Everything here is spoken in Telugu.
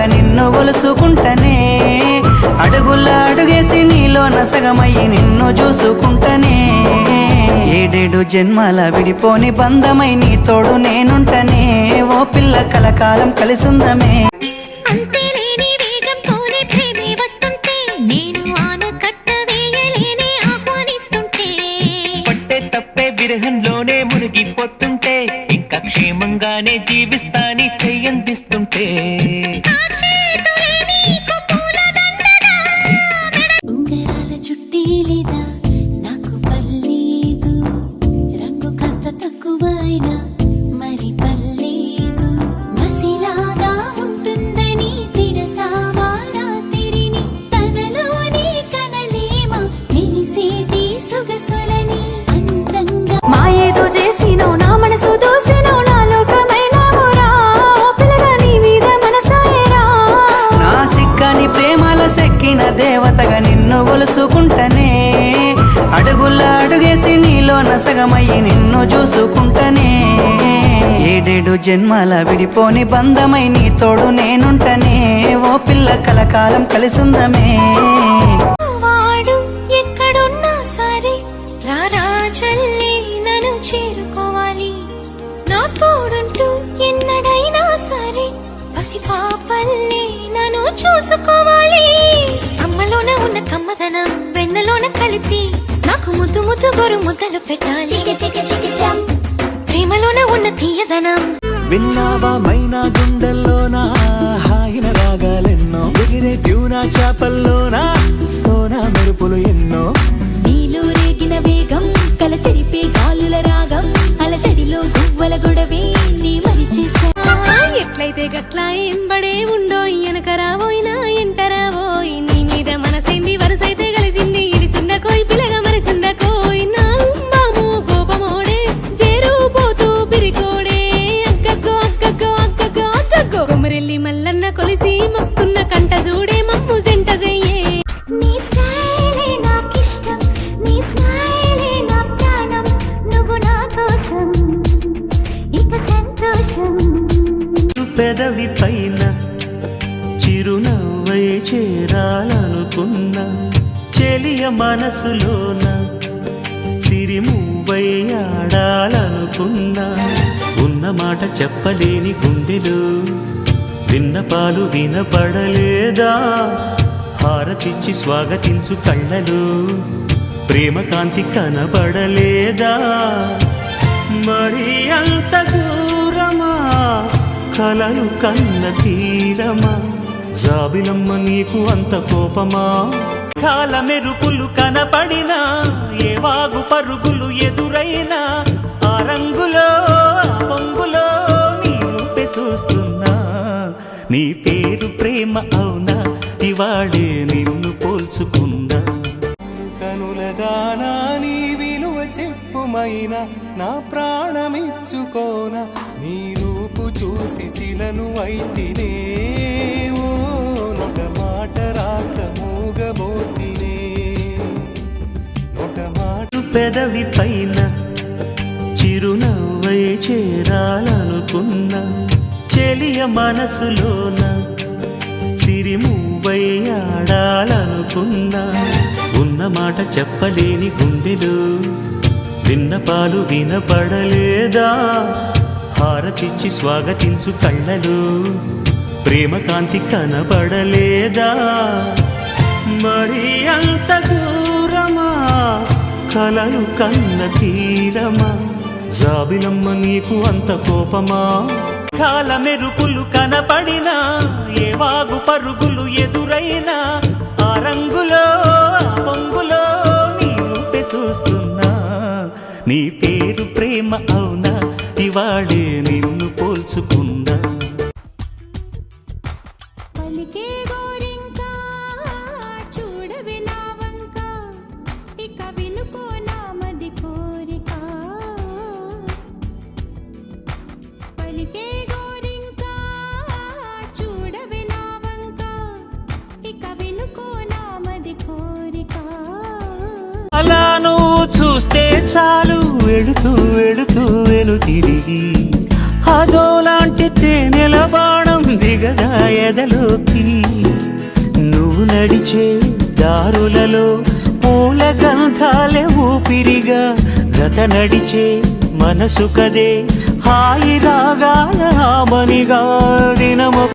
అడుగుగా నిన్ను గొలుసుకుంటనే. అడుగుల అడుగేసి నీలో నసగమయ్యి నిన్ను చూసుకుంటనే. ఏడేడు జన్మల విడిపోని బంధమై నీ తోడు నేనుంటనే. ఓ పిల్ల కలకాలం కలిసుందమే. విరహంలోనే మునిగిపోతుంటే ఇంకా క్షేమంగానే జీవిస్తాని చెయ్యందిస్తుంటే నీలో నసగమయ్యి నిన్ను చూసుకుంటనే. ఏడేడు జన్మల విడిపోని బంధమై నీ తోడు నేనుంటనే. ఓ పిల్ల కలకాలం కలిసుందమే. వాడు ఎక్కడున్నా సరే రారా చెల్లి నన్ను చేరుకోవాలి. నా తోడుంటూ ఎన్నడైనా సరే పసి పాపల్లి నన్ను చూసుకోవాలి. అమ్మలోన ఉన్న కమ్మదనం వెన్నలోన కలిపి నాకు ముద్దు ముద్దు గొరు ముద్దలు పెట్టాలి. ప్రేమలోన ఉన్న తీయదనం. విన్నావా మైనా గుండెల్లోనా? హాయిన రాగాలెన్నో. ఎగిరే ట్యూనా చేపల్లోనా? కొమరెల్లి మల్లన్న కొలిసి మొక్కున్న కంట చూడే మమ్ము జంట సంతోషం. పెదవి పైన చిరునవ్వై చేరాలనుకున్నా చెలియ మనసులోన సిరిమువ్వై ఆడాలనుకున్నా ఉన్న మాట చెప్పలేని గుండెలు విన్నపాలు వినపడలేదా? హారతిచ్చి స్వాగతించు కళ్ళలు. ప్రేమ కాంతి కనబడలేదా మరి అంత దూరమా? కలలు కన్న తీరమా? జాబిలమ్మ నీకు అంత కోపమా? కాల మెరుపులు కనపడినా? ఏ వాగు పరుగులు ఎదురైనా? ఆ రంగులో పొంగులో నీ రూపే చూస్తుంది. నీ పేరు ప్రేమ అవునా? ఇవాళే నిన్ను పోల్చుకున్నా. కనుల దానా నీ విలువ చెప్పుమైన నా ప్రాణమిచ్చుకోన? నీ రూపు చూసి శిలను అయితినే. నొట మాట రాక మూగబోతినే. నొట మాట పెదవి పైన చిరునవ్వై చేరాలనుకున్నా. చెలియ మనసులోన సిరిమువ్వై ఆడాలనుకున్నా ఉన్న మాట చెప్పలేని గుండెలు విన్నపాలు వినపడలేదా? హారతిచ్చి స్వాగతించు కళ్ళలు ప్రేమ కాంతి కనపడలేదా మరి అంత దూరమా? కలలు కన్న తీరమా? జాబిలమ్మ నీకు అంత కోపమా? ముఖాల మెరుపులు కనపడినా ఏ వాగు పరుగులు ఎదురైనా ఆ రంగులో పొంగులో నీ రూపే చూస్తున్నా. నీ పేరు ప్రేమ అవునా? ఇవాళే నిన్ను పోల్చుకున్నా. అలా నువ్వు చూస్తే చాలు. వెళుతూ వెళుతూ వెను తిరిగి అదోలాంటి తేనెల బాణం దిగదా ఎదలోకి. నువ్వు నడిచే దారులలో పూల గంధాలే ఊపిరిగా గత నడిచే మనసు కదే. హాయిగా రాగాల దినము